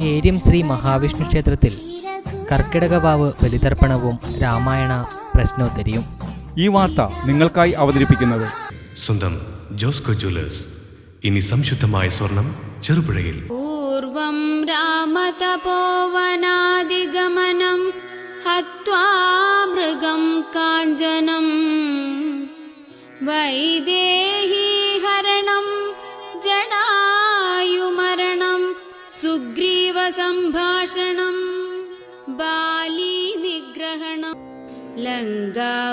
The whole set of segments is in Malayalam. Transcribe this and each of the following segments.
ഏര്യം ശ്രീ മഹാവിഷ്ണു ക്ഷേത്രത്തിൽ കർക്കിടകവാവ് ബലിതർപ്പണവും രാമായണ പ്രശ്നോത്തരിയും. ഈ വാർത്ത നിങ്ങൾക്കായി അവതരിപ്പിക്കുന്നത് സ്വന്തം ജോസ്കോ ജ്വല്ലേഴ്സ്. ഇനി സംശുദ്ധമായ സ്വർണം ചെറുപുഴയിൽ. പൂർവം രാമതപോവനാദിഗമനം ഹത്വാ മൃഗം കാഞ്ചനം. വൈദേഹി ഹരണം ജടായുമരണം സുഗ്രീ वैदेहीहरणं जडायुमरणं सुग्रीवसम्भाषणं बालीनिग्रहणं लङ्कापुरीमर्दनं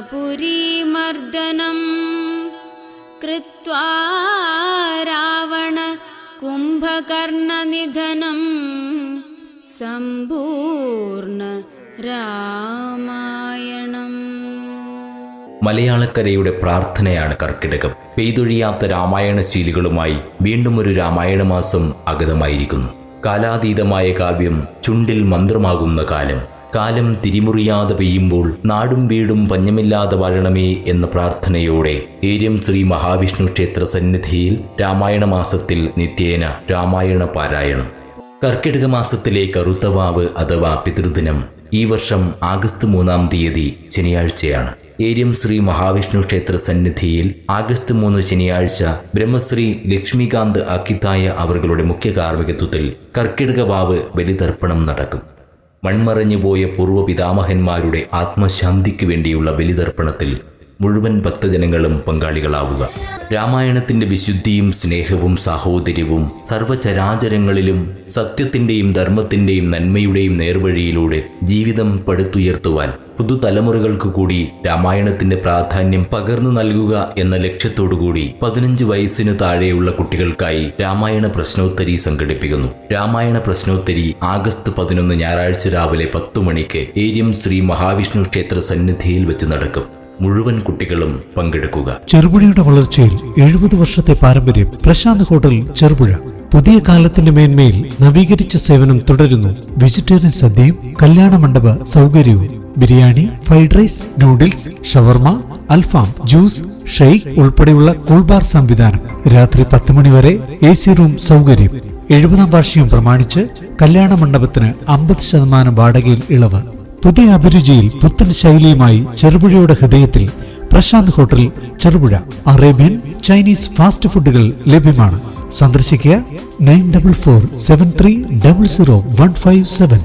कृत्वा रावण कुम्भकर्णनिधनं सम्पूर्ण रामायणम् മലയാളക്കരയുടെ പ്രാർത്ഥനയാണ് കർക്കിടകം പെയ്തൊഴിയാത്ത രാമായണ ശീലുകളുമായി വീണ്ടും ഒരു രാമായണ മാസം അഗതമായിരിക്കുന്നു കാലാതീതമായ കാവ്യം ചുണ്ടിൽ മന്ത്രമാകുന്ന കാലം. കാലം തിരിമുറിയാതെ പെയ്യുമ്പോൾ നാടും വീടും പഞ്ഞമില്ലാതെ വാഴണമേ എന്ന പ്രാർത്ഥനയോടെ ഏര്യം ശ്രീ മഹാവിഷ്ണു ക്ഷേത്ര സന്നിധിയിൽ രാമായണ മാസത്തിൽ നിത്യേന രാമായണ പാരായണം. കർക്കിടക മാസത്തിലെ കറുത്തവാവ് അഥവാ പിതൃദിനം ഈ വർഷം ആഗസ്റ്റ് മൂന്നാം തീയതി ശനിയാഴ്ചയാണ്. ഏരിയം ശ്രീ മഹാവിഷ്ണു ക്ഷേത്ര സന്നിധിയിൽ ആഗസ്റ്റ് മൂന്ന് ശനിയാഴ്ച ബ്രഹ്മശ്രീ ലക്ഷ്മികാന്ത് അക്കിത്തായ അവരുടെ മുഖ്യ കാർമ്മികത്വത്തിൽ കർക്കിടക വാവ് ബലിതർപ്പണം നടക്കും. മൺമറഞ്ഞുപോയ പൂർവപിതാമഹന്മാരുടെ ആത്മശാന്തിക്ക് വേണ്ടിയുള്ള ബലിതർപ്പണത്തിൽ മുഴുവൻ ഭക്തജനങ്ങളും പങ്കാളികളാവുക. രാമായണത്തിന്റെ വിശുദ്ധിയും സ്നേഹവും സാഹോദര്യവും സർവചരാചരങ്ങളിലും സത്യത്തിന്റെയും ധർമ്മത്തിന്റെയും നന്മയുടെയും നേർവഴിയിലൂടെ ജീവിതം പടുത്തുയർത്തുവാൻ പുതുതലമുറകൾക്ക് കൂടി രാമായണത്തിന്റെ പ്രാധാന്യം പകർന്നു നൽകുക എന്ന ലക്ഷ്യത്തോടുകൂടി പതിനഞ്ച് വയസ്സിനു താഴെയുള്ള കുട്ടികൾക്കായി രാമായണ പ്രശ്നോത്തരി സംഘടിപ്പിക്കുന്നു. രാമായണ പ്രശ്നോത്തരി ആഗസ്റ്റ് പതിനൊന്ന് ഞായറാഴ്ച രാവിലെ പത്തു മണിക്ക് ഏരിയം ശ്രീ മഹാവിഷ്ണു ക്ഷേത്ര സന്നിധിയിൽ വെച്ച് നടക്കും. മുഴുവൻ കുട്ടികളും പങ്കെടുക്കുക. ചെറുപുഴയുടെ വളർച്ചയിൽ എഴുപത് വർഷത്തെ പാരമ്പര്യം പ്രശാന്ത് ഹോട്ടൽ ചെറുപുഴ. പുതിയ കാലത്തിന്റെ മേന്മയിൽ നവീകരിച്ച സേവനം തുടരുന്നു. വെജിറ്റേറിയൻ സദ്യയും കല്യാണ മണ്ഡപ സൗകര്യവും. ബിരിയാണി ഫ്രൈഡ് റൈസ് നൂഡിൽസ് ഷവർമ അൽഫാം ജ്യൂസ് ഷെയ്ക്ക് ഉൾപ്പെടെയുള്ള കൂൾബാർ സംവിധാനം. രാത്രി പത്ത് മണിവരെ എ സി റൂം സൗകര്യം. എഴുപതാം വാർഷികം പ്രമാണിച്ച് കല്യാണ മണ്ഡപത്തിന് അമ്പത് ശതമാനം വാടകയിൽ ഇളവ്. പുതിയ അഭിരുചിയിൽ പുത്തൻ ശൈലിയുമായി ചെറുപുഴയുടെ ഹൃദയത്തിൽ Prashant hotel Cherupuzha. Arabian Chinese fast ഫുഡുകൾ ലഭ്യമാണ്. സന്ദർശിക്കുക nine double four seven three double zero one five seven.